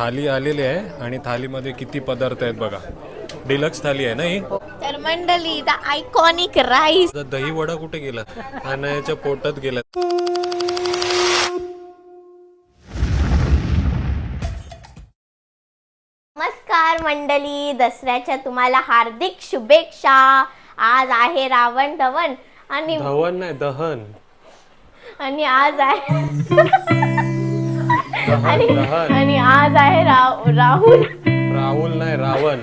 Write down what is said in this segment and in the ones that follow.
थाली आलेली आहे आणि थालीमध्ये किती पदार्थ आहेत बघा. डिलक्स थाली आहे ना ही? तर मंडळी द आयकॉनिक राईस. दही वडा कुठे गेला? अनायाच्या पोटात गेला. नमस्कार मंडळी दसऱ्याच्या तुम्हाला हार्दिक शुभेच्छा. आज आहे रावण धवन आणि धवन नाही दहन. आणि आज आहे आणि आणि आज आहे राव राहुल. राहुल नाही रावण.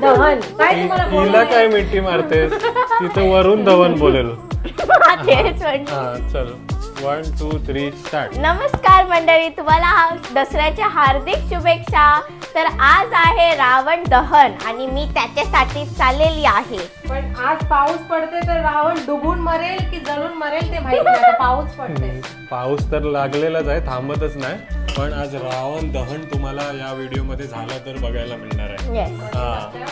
दहन. काय तुम्हाला तिला काय मिठी मारतेस? तिथं वरून धवन बोलेल. तेच. हा चल. वन टू थ्री स्टार्ट नमस्कार मंडळी तुम्हाला हा दसऱ्याच्या हार्दिक शुभेच्छा. तर आज आहे रावण दहन आणि मी त्याच्यासाठी चाललेली आहे. पण आज पाऊस पडते तर रावण डुबून मरेल की जळून मरेल ते माहीत नाही. आता पाऊस पडते पाऊस तर लागलेलाच आहे थांबतच नाही. पण आज रावण दहन तुम्हाला या व्हिडिओमध्ये झालं तर बघायला मिळणार Yes. हा. आहे.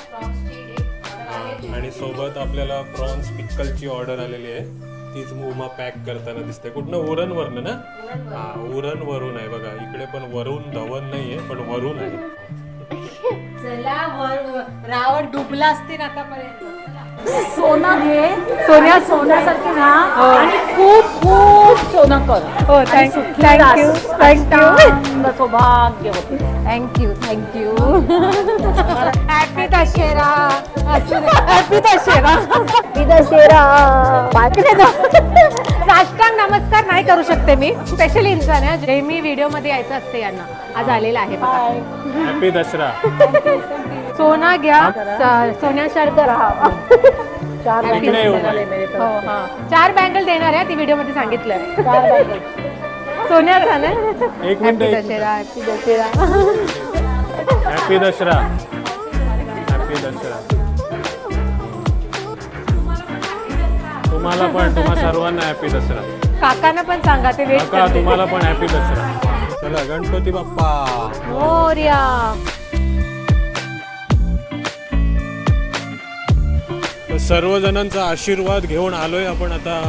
हा. आणि सोबत आपल्याला प्रॉन्स पिक्कलची ऑर्डर आलेली आहे. तीच उमा पॅक करताना दिसते कुठनं? उरण वरनं ना हा उरण वरून आहे बघा. इकडे पण वरून धवन नाहीये पण वरून आहे. चला वर- रावण डुबला असतील आतापर्यंत. सोनं घे. सोन्या सोन्यासारखी ना आणि खूप खूप सोनं कर. हो थँक थँक्यू थँक्यू सौभाग्य होते. Thank you thank you Dussehra happy Dussehra happy Dussehra साष्टांग नमस्कार नाही करू शकते मी. स्पेशल इंसान आहे. जे मी व्हिडिओमध्ये यायचं असते यांना. आज आलेला आहे हॅपी दसरा. सोना घ्या. सोन्यासारखं राहा चार. बाई. हो हा. चार बँगल देणार आहे. ती व्हिडिओमध्ये सांगितलंय सोन्याचा ना. एक मिनिट हॅपी एक दशेरा हॅपी दशेरा हॅपी दसरा. तुम्हाला पण तुम्हा सर्वांना हॅपी दसरा. काकांना पण सांगा ते वेट काका तुम्हाला पण हॅपी दसरा. चला गणपती बाप्पा. मोर्या तर सर्व जणांचा आशीर्वाद घेऊन आलोय आपण आता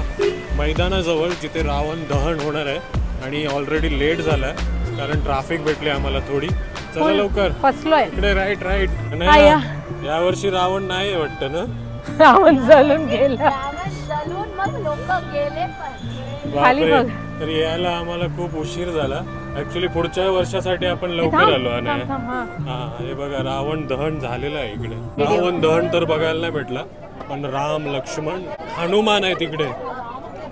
मैदानाजवळ जिथे रावण दहन होणार आहे. आणि ऑलरेडी लेट झालाय कारण ट्रॅफिक भेटली आम्हाला थोडी. चला लवकर. फसलोय. इकडे राईट राईट आया. यावर्षी रावण नाही वाटतं ना? रावण जळून गेला. मग लोक गेले पण. खाली बापरे. बघ. तर यायला आम्हाला खूप उशीर झाला. ऍक्च्युली पुढच्या वर्षासाठी आपण लवकर आलो आणि थांब, थांब, हा. हा हे. बघा रावण दहन झालेलं आहे इकडे. रावण दहन तर बघायला नाही भेटला पण राम लक्ष्मण हनुमान आहे तिकडे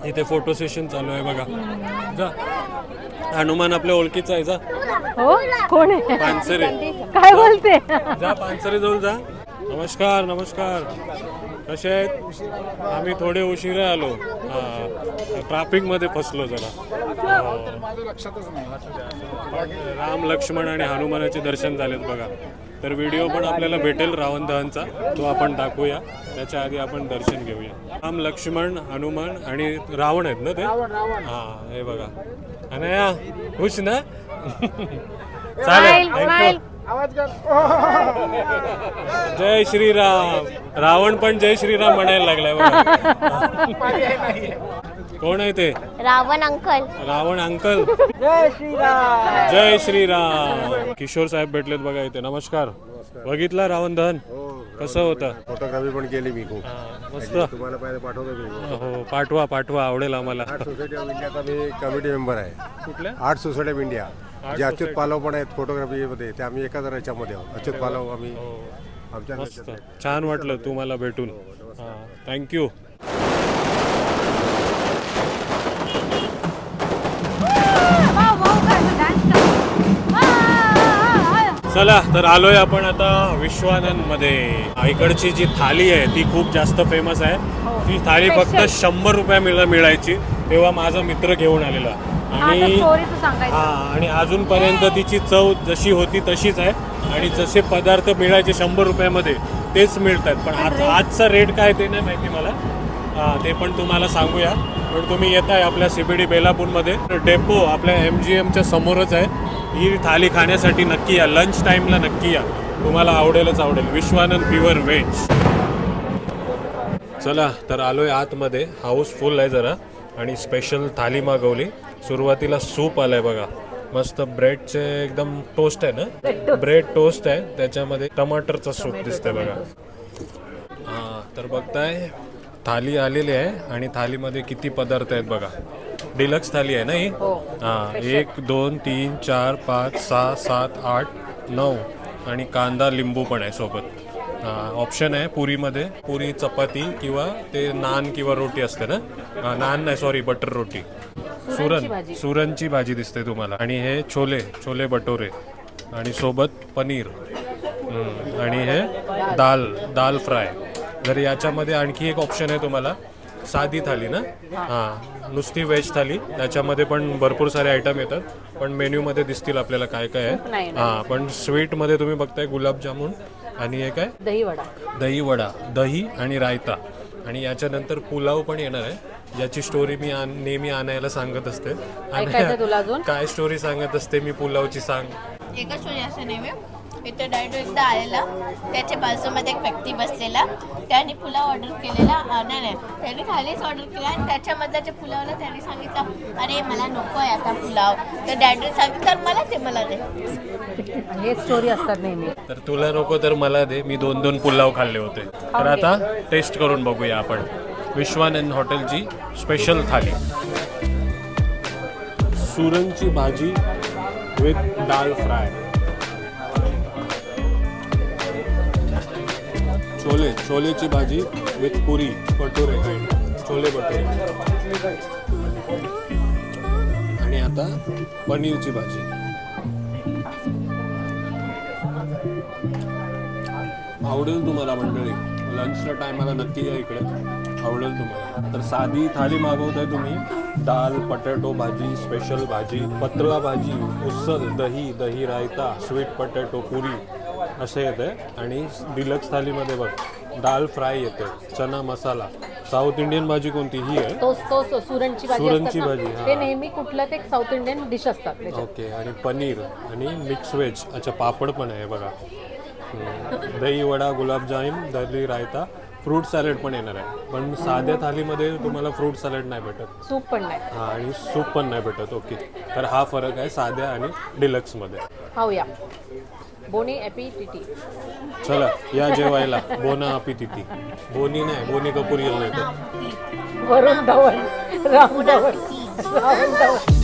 इथे फोटो सेशन चालू आहे बघा. जा. हनुमान आपल्या ओळखीचा आहे जा. हो? कोण आहे? पानसरे. काय बोलते? जा पानसरे जवळ जा. नमस्कार नमस्कार. कसे आहेत? आम्ही थोडे उशिरा आलो. ट्रॅफिकमध्ये फसलो जरा. राम लक्ष्मण आणि हनुमानाचे दर्शन झालेत बघा. तर व्हिडिओ पण आपल्याला भेटेल रावण दहनचा. तो आपण दाखवूया. त्याच्या आधी आपण दर्शन घेऊया. राम लक्ष्मण हनुमान आणि रावण आहेत ना ते? हा हे बघा. अनया खुश ना? चालेल. स्माइल थँक्यू जय श्रीराम. रावण पण जय श्रीराम म्हणायला लागलाय बघा. कोण आहे ते? रावण अंकल. रावण अंकल. जय श्रीराम. जय श्रीराम. किशोर साहेब भेटलेत बघा इथे. नमस्कार. बघितला रावण दहन? कसं होतं? फोटोग्राफी पण केली मी खूप. हा, मस्त. तुम्हाला पहिले पाठवतो मी. हो पाठवा पाठवा. आवडेल आम्हाला. आर्ट सोसायटी ऑफ इंडियाचा मी कमिटी मेंबर आहे. कुठल्या? Art society of India. J Achyut. Palav पण आहेत फोटोग्राफीमध्ये ते आम्ही एकाच याच्यामध्ये आहोत. अच्युत पालव आम्ही आमच्या मस्त. छान वाटलं तुम्हाला भेटून. थँक्यू चला तर आलोय आपण आता विश्वानंदमध्ये इकडची जी थाली आहे ती खूप जास्त फेमस आहे. ती थाली फक्त शंभर रुपया मिळ मिळायची. तेव्हा माझा मित्र घेऊन आलेला. आणि हा आणि अजूनपर्यंत तिची चव जशी होती तशीच आहे. आणि जसे पदार्थ मिळायचे शंभर रुपयामध्ये तेच मिळतात. पण आज आजचा रेट काय ते नाही माहिती मला. हा, ते पण तुम्हाला सांगूया. पण तुम्ही येताय आपल्या सीबीडी बेलापूरमध्ये. डेपो आपल्या एम जी एमच्या समोरच आहे. ही थाली खाण्यासाठी नक्की या. लंच टाईमला नक्की या. तुम्हाला आवडेलच आवडेल. विश्वानंद प्युअर व्हेज चला तर आलोय आतमध्ये. हाऊस फुल आहे जरा. आणि स्पेशल थाली मागवली. सुरुवातीला सूप आलंय बघा. मस्त ब्रेडचे एकदम टोस्ट आहे ना? ब्रेड टोस्ट आहे. त्याच्यामध्ये टमाटरचा सूप दिसतंय बघा. हा तर बघताय थाली आलेली आहे आणि थालीमध्ये किती पदार्थ आहेत बघा. डिलक्स थाली आहे ना ही? हा. एक दोन तीन चार पाच सहा सात आठ नऊ आणि कांदा लिंबू पण आहे सोबत. ऑप्शन आहे पुरीमध्ये. पुरी चपाती किंवा ते नान किंवा रोटी असते ना? हा, नान नाही सॉरी बटर रोटी. सुरण सुरणची भाजी दिसते तुम्हाला. आणि हे छोले छोले बटोरे आणि सोबत पनीर. आणि हे दाल दाल फ्राय. जर याच्यामध्ये आणखी एक ऑप्शन आहे तुम्हाला. साधी थाली ना? हां. नुसती व्हेज थाली. त्याच्यामध्ये पण भरपूर सारे आयटम येतात. पण मेन्यूमध्ये दिसतील आपल्याला काय काय आहे. हां पण स्वीटमध्ये तुम्ही बघताय गुलाबजामुन आणि हे काय? दही वडा दही वडा दही आणि रायता. आणि याच्यानंतर पुलाव पण येणार आहे. ज्याची स्टोरी मी नेहमी आणायला सांगत असते. ऐकायचं तुला अजून? काय स्टोरी सांगत असते मी पुलावची सांग. एका स्टोरी असं नाही इथे डायरेक्ट एकदा आलेला. त्याच्या बाजूमध्ये एक व्यक्ती बसलेला. त्याने पुलाव ऑर्डर केलेला. अं, नाही नाही. त्याने खालीच ऑर्डर केला आणि त्याच्यामधल्या पुलावला त्याने सांगितलं अरे मला नको आहे आता पुलाव. तर डॅडने सांगितलं तर मला ते मला दे. हे स्टोरी असतात नेहमी. तर तुला नको तर मला दे. मी दोन दोन पुलाव खाल्ले होते. तर आता टेस्ट करून बघूया आपण. विश्वानंद हॉटेलची स्पेशल थाली सुरणची भाजी विथ दाल फ्राय छोले छोलेची भाजी विथ पुरी भटुरे छोले भटुरे. आणि आता पनीरची भाजी. आवडेल तुम्हाला मंडळी. लंचच्या टायमाला नक्की या इकडे. आवडेल तुम्हाला तर साधी थाली मागवताय तुम्ही. दाल पटॅटो भाजी स्पेशल भाजी पतळा भाजी उसल दही दही रायता स्वीट पटॅटो पुरी असे येते. आणि डिलक्स थालीमध्ये बघ दाल फ्राय येते. चना मसाला. साऊथ इंडियन भाजी कोणती? ही आहे. तोच तोच सुरणची भाजी सुरणची असतात भाजी, ना, हा. ते नेहमी कुठलं ते साऊथ इंडियन डिश असतात त्याच्यात. ओके. आणि पनीर आणि मिक्स व्हेज अच्छा पापड पण आहे बघा. हम्म. दही वडा गुलाबजाम दही रायता फ्रूट सॅलड पण येणार आहे. पण साध्या थालीमध्ये तुम्हाला फ्रूट सॅलड नाही भेटत. सूप पण नाही. हा आणि सूप पण नाही भेटत. ओके. तर हा फरक आहे साध्या आणि डिलक्समध्ये खाऊया. बोनी चला या जेवायला. बोना अपी तिथी बोनी नाही बोनी कपूर येईल नाही तर. वरुण धवन राम धवन रावण धवन.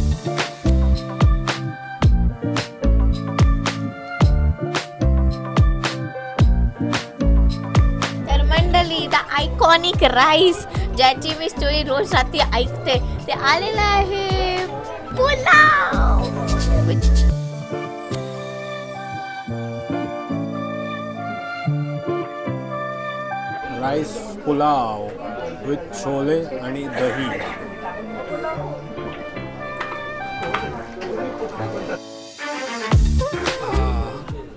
आयकॉनिक राईस ज्याची मी स्टोरी रोज रात्री ऐकते. ते आलेलं आहे. पुलाव. राईस पुलाव विथ छोले आणि दही.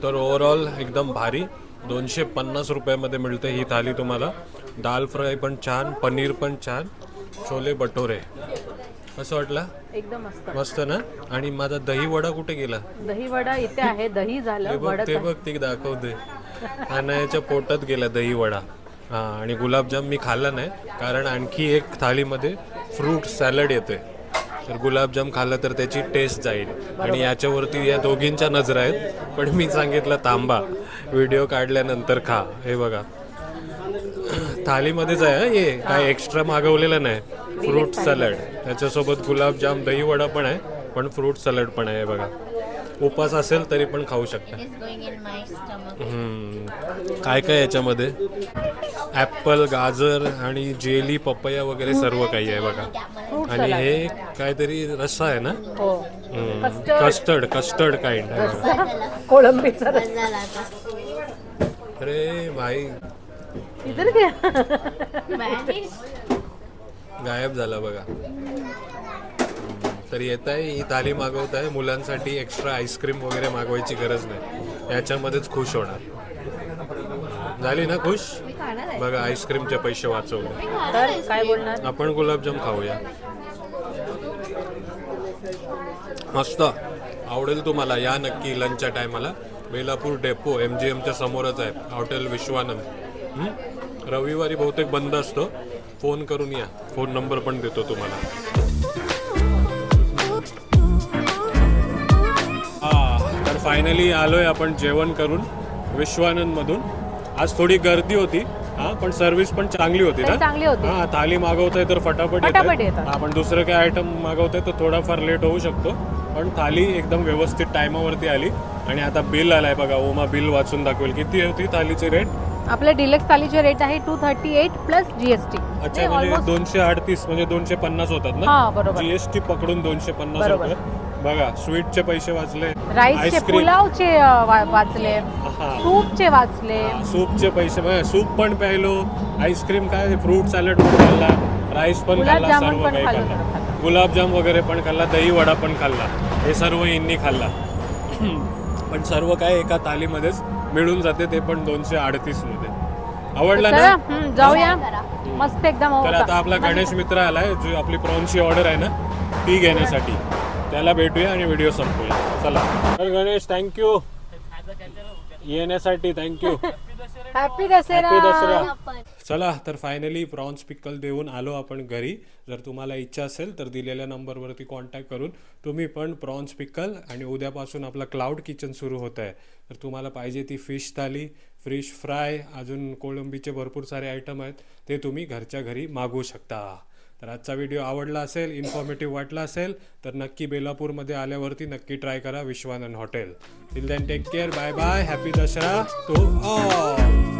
तर ओव्हरऑल एकदम भारी. दोनशे पन्नास रुपयामध्ये मिळते ही थाली तुम्हाला. दाल फ्राय पण छान पनीर पण छान छोले भटोरे. कसं वाटलं? एकदम मस्त. मस्त ना? आणि माझा दही वडा कुठे गेला? दही वडा इथे आहे दही ते झालं बघ वडा ते बघ ते दाखवते अनायाच्या पोटात गेला दही वडा. हा आणि गुलाबजाम मी खाल्ला नाही कारण आणखी एक थालीमध्ये फ्रूट सॅलड येते तर गुलाबजाम खाल्लं तर त्याची टेस्ट जाईल. आणि याच्यावरती या दोघींच्या नजर आहेत पण मी सांगितलं थांबा व्हिडिओ काढल्यानंतर खा. हे बघा. थालीमध्येच आहे हं? हे काय एक्स्ट्रा मागवलेलं नाही. फ्रूट सॅलड त्याच्यासोबत गुलाबजाम दही वडा पण आहे पण फ्रूट सॅलड पण आहे हे बघा. उपास असेल तरी पण खाऊ शकता. हम्म. काय काय याच्यामध्ये? ॲपल गाजर आणि जेली पपया वगैरे सर्व काही आहे बघा. आणि हे काहीतरी रस्सा आहे ना? हो. कस्टर्ड कस्टर्ड काइंड आहे बघा. कोळंबीचा अरे भाई. इधर गायब झाला बघा. तर येत आहे ही थाली मागवत आहे मुलांसाठी एक्स्ट्रा आईस्क्रीम वगैरे मागवायची गरज नाही. याच्यामध्येच खुश होणार. झाली ना खुश? बघा आईस्क्रीमचे पैसे वाचवले. आपण गुलाबजाम खाऊया. मस्त. आवडेल तुम्हाला या नक्की लंचच्या टायमाला बेलापूर डेपो एम जी एमच्या समोरच आहे. हॉटेल विश्वानंद? रविवारी बहुतेक बंद असतं. फोन करून या. फोन नंबर पण देतो तुम्हाला. तर फायनली आलो आहे आपण जेवण करून विश्वानंद मधून आज थोडी गर्दी होती हा पण सर्व्हिस पण चांगली होती ना? चांगली होती. हा थाली मागवताय तर फटाफट हा पण आपण दुसरं काय आयटम मागवतोय तर थोडाफार लेट होऊ शकतो. पण थाली एकदम व्यवस्थित टायमावरती आली. आणि आता बिल आलाय बघा ओमा बिल वाचून दाखवेल. किती होती थालीचे रेट आपल्या डिलक्स थालीचे रेट आहे two thirty eight plus GST अच्छा म्हणजे दोनशे अडतीस म्हणजे दोनशे पन्नास होतात ना? हा बरोबर. जीएसटी पकडून दोनशे पन्नास बरोबर. रुपये बघा स्वीटचे पैसे वाचले राईसचे आईस्क्रीम पुलावचे अ, वा- वाचले हा. सूपचे वाचले. सूपचे पैसे म्हणजे सूप पण प्यायलो आईस्क्रीम काय फ्रूट सॅलड पण खाल्ला राईस पण खाल्ला गुलाबजामुन सर्व पण काही खाल्लं खाल्ला. खाल्लं. गुलाबजाम वगैरे पण खाल्ला दही वडा पण खाल्ला हे सर्व यांनी खाल्ला. पण सर्व काय एका थालीमध्येच मिळून जाते ते पण दोनशे अडतीसमध्ये. आवडला चला ना हम्म, जाऊया. मस्त एकदम तर होता. आता आपला गणेश मित्र आलाय जो आपली प्रॉन्सची ऑर्डर आहे ना ती घेण्यासाठी. त्याला भेटूया आणि व्हिडिओ संपूया चला. तर गणेश थँक्यू येण्यासाठी thank you happy Dussehra. Happy Dussehra. चला तर फायनली प्रॉन्स पिकल देऊन आलो आपण घरी. जर तुम्हाला इच्छा असेल तर दिलेल्या नंबरवरती कॉन्टॅक्ट करून तुम्ही पण प्रॉन्स पिकल आणि उद्यापासून आपलं क्लाउड किचन सुरू होत आहे तर तुम्हाला पाहिजे ती फिश थाली फिश फ्राय अजून कोळंबीचे भरपूर सारे आयटम आहेत ते तुम्ही घरच्या घरी मागवू शकता. तर आजचा व्हिडिओ आवडला असेल इन्फॉर्मेटिव्ह वाटला असेल तर नक्की बेलापूरमध्ये आल्यावरती नक्की ट्राय करा Vishwanand hotel till then take care bye bye happy Dussehra to all